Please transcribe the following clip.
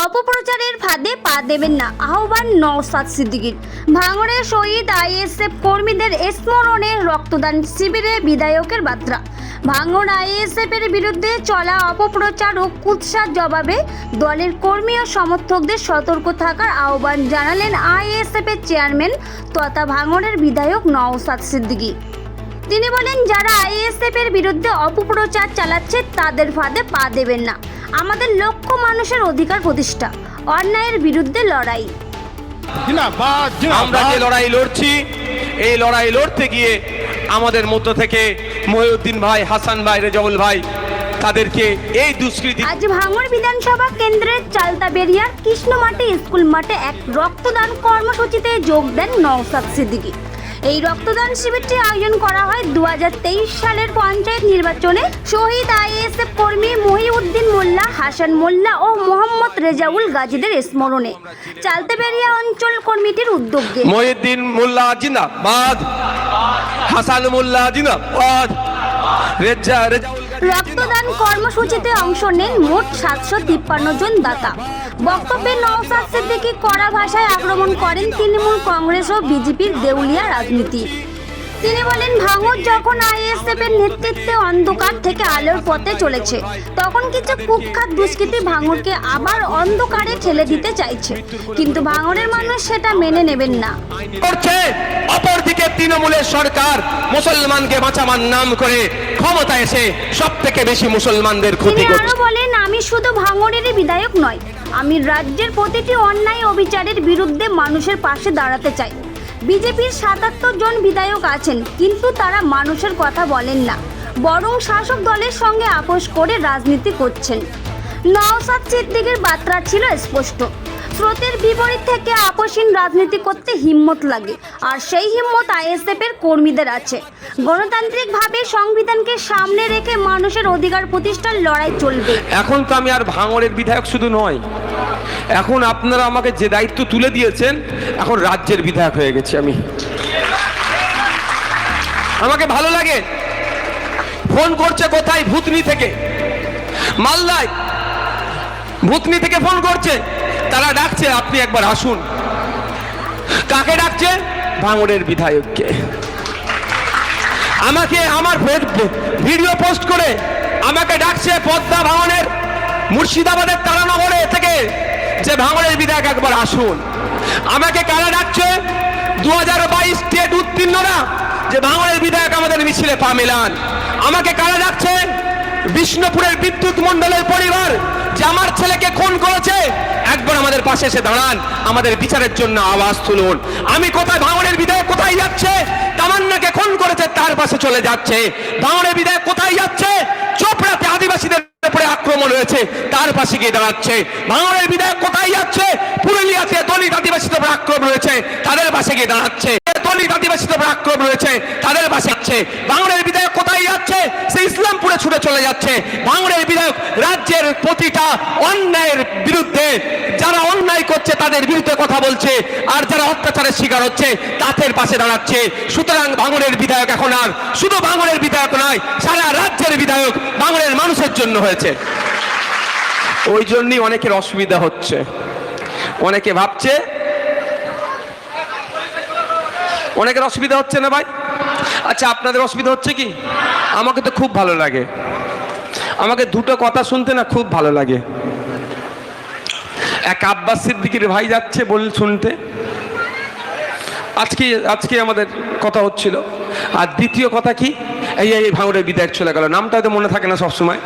অপপ্রচারের ফাঁদে পা দেবেন না। আহ্বান নওসাদ সিদ্দিকীর। ভাঙড়ের শহীদ আইএসএফ কর্মীদের স্মরণে রক্তদান শিবিরে বিধায়কের বার্তা। ভাঙড় আইএসএফ এর বিরুদ্ধে চলা অপপ্রচার ও কুৎসার জবাবে দলের কর্মী ও সমর্থকদের সতর্ক থাকার আহ্বান জানালেন আইএসএফ এর চেয়ারম্যান তথা ভাঙড়ের বিধায়ক নওসাদ সিদ্দিকী। তিনি বলেন, যারা আইএসএফ এর বিরুদ্ধে অপপ্রচার চালাচ্ছে, তাদের ফাঁদে পা দেবেন না। আমাদের লক্ষ্য মানুষের অধিকার প্রতিষ্ঠা অন্যায়ের বিরুদ্ধে লড়াই। আমরা যে লড়াই লড়ছি এই লড়াই লড়তে গিয়ে আমাদের মধ্য থেকে মহিউদ্দিন ভাই হাসান ভাই রেজাউল ভাই তাদেরকে এই দুষ্কৃতি আজ ভাঙড় বিধানসভা কেন্দ্রের চালতা বেরিয়ার কৃষ্ণ মাঠে স্কুল মাঠে এক রক্তদান কর্মসূচিতে যোগ দেন নওসাদ সিদ্দিকী। এই রক্তদান শিবিরটি আয়োজন করা হয় দুহাজার তেইশ সালের পঞ্চায়েত নির্বাচনে। শহীদ আইএসএফ কর্মী মহিউদ্দিন মোল্লা, হাসান মোল্লা ও মোহাম্মদ রেজাউল গাজীদের স্মরণে। চালতেবেরিয়া অঞ্চল কর্মীটির উদ্যোগে। মহিউদ্দিন মোল্লা জিন্দাবাদ, হাসান মোল্লা জিন্দাবাদ, রেজা রেজাউল রক্তদান কর্মসূচিতে অংশ নেন মোট সাতশো তিপ্পান্ন জন দাতা। বক্তব্যে নওসাদ সিদ্দিকি কড়া ভাষায় আক্রমণ করেন তৃণমূল কংগ্রেস ও বিজেপির দেউলিয়া রাজনীতি। তিনি বলেন ভাঙর যখন আইএসএফ এর নেতৃত্বে অন্ধকার থেকে আলোর পথে চলেছে তখন কিছু কুখ্যাত দুষ্কৃতী ভাঙরকে আবার অন্ধকারে ঠেলে দিতে চাইছে। কিন্তু ভাঙরের মানুষ সেটা মেনে নেবেন না। করছে অপরদিকে তৃণমূলের সরকার মুসলমানকে বাঁচাবার নাম করে ক্ষমতা এসে সব থেকে বেশি মুসলমানদের ক্ষতি করছে। বলেন আমি শুধু ভাঙড়েরই বিধায়ক নয় আমি রাজ্যের প্রতিটি অন্যায় অবিচারের বিরুদ্ধে মানুষের পাশে দাঁড়াতে চাই। বিজেপির সাতাত্তর জন বিধায়ক আছেন, কিন্তু তারা মানুষের কথা বলেন না। বরং শাসক দলের সঙ্গে আপোষ করে রাজনীতি করছেন। নওসাদ সিদ্দিকের বার্তা ছিল স্পষ্ট। স্রোতের বিপরীত থেকে আপোষহীন রাজনীতি করতে হিম্মত লাগে, আর সেই হিম্মত আইএসএফ এর কর্মীদের আছে। গণতান্ত্রিকভাবে সংবিধানকে সামনে রেখে মানুষের অধিকার প্রতিষ্ঠার লড়াই চলবে। এখন তো আমি আর ভাঙড়ের বিধায়ক শুধু নয় এখন আপনারা আমাকে যে দায়িত্ব তুলে দিয়েছেন, এখন রাজ্যের বিধায়ক হয়ে গেছি আমি। আমাকে ভালো লাগে। ফোন করছে কোথায়? ভূতনি থেকে। মালদায়। ভূতনি থেকে ফোন করছে। তারা ডাকছে, আপনি একবার আসুন। কাকে ডাকছে? ভাঙড়ের বিধায়ককে। আমাকে আমার ভিডিও পোস্ট করে আমাকে ডাকছে পদ্মা ভাঙনের মুর্শিদাবাদের তারানগরে থেকে। যে ভাঙনের বিধায়ক একবার আসুন। আমাকে কারা ডাকছে? দু হাজার বাইশ স্টেট উত্তীর্ণরা যে ভাঙনের বিধায়ক আমাদের মিছিলে পা মেলান। আমাকে কারা ডাকছে? বিষ্ণুপুরের বিদ্যুৎ মণ্ডলের পরিবার, যে আমার ছেলেকে খুন করেছে। একবার আমাদের পাশে এসে দাঁড়ান, আমাদের বিচারের জন্য আওয়াজ তুলুন। আমি কোথায় ভাঙনের বিধায়ক কোথায় যাচ্ছে? তামান্নাকে খুন করেছে, তার পাশে চলে যাচ্ছে। ভাঙনের বিধায়ক কোথায় যাচ্ছে চোপড়াতে আদিবাসীদের উপরে আক্রমণ হয়েছে তার পাশে গিয়ে দাঁড়াচ্ছে ভাঙনের বিধায়ক কোথায় যাচ্ছে? পুরুলিয়াতে দলিত আদিবাসীদের উপরে আক্রমণ হয়েছে তাদের পাশে গিয়ে দাঁড়াচ্ছে। দলিত আদিবাসীদের উপরে আক্রমণ হয়েছে তাদের পাশে যাচ্ছে। ভাঙনের বিধায়ক কোথায় যাচ্ছে? সে ইসলামপুরে ছুটে চলে যাচ্ছে। ভাঙনের বিধায়ক রাজ্যের প্রতিটা অন্যায়ের বিরুদ্ধে, যারা অন্যায় করছে, তাদের বিরুদ্ধে কথা বলছে, আর যারা অত্যাচারের শিকার হচ্ছে, তাদের পাশে দাঁড়াচ্ছে। সুতরাং ভাঙনের বিধায়ক এখন আর, শুধু ভাঙনের বিধায়ক নয়, সারা রাজ্যের বিধায়ক ভাঙনের মানুষের জন্য হয়েছে। ওই জন্যই অনেকের অসুবিধা হচ্ছে। অনেকে ভাবছে, অনেকের অসুবিধা হচ্ছে না ভাই? আচ্ছা আপনাদের অসুবিধা হচ্ছে কি? আমাকে তো খুব ভালো লাগে। আমাকে দুটো কথা শুনতে না খুব ভালো লাগে। এক আব্বাস সিদ্দিকির ভাই যাচ্ছে বল শুনতে। আজকে আজকে আমাদের কথা হচ্ছিল। আর দ্বিতীয় কথা কি? এই এই ভাঙড়ের চলে গেল। নামটা হয়তো মনে থাকে না সবসময়।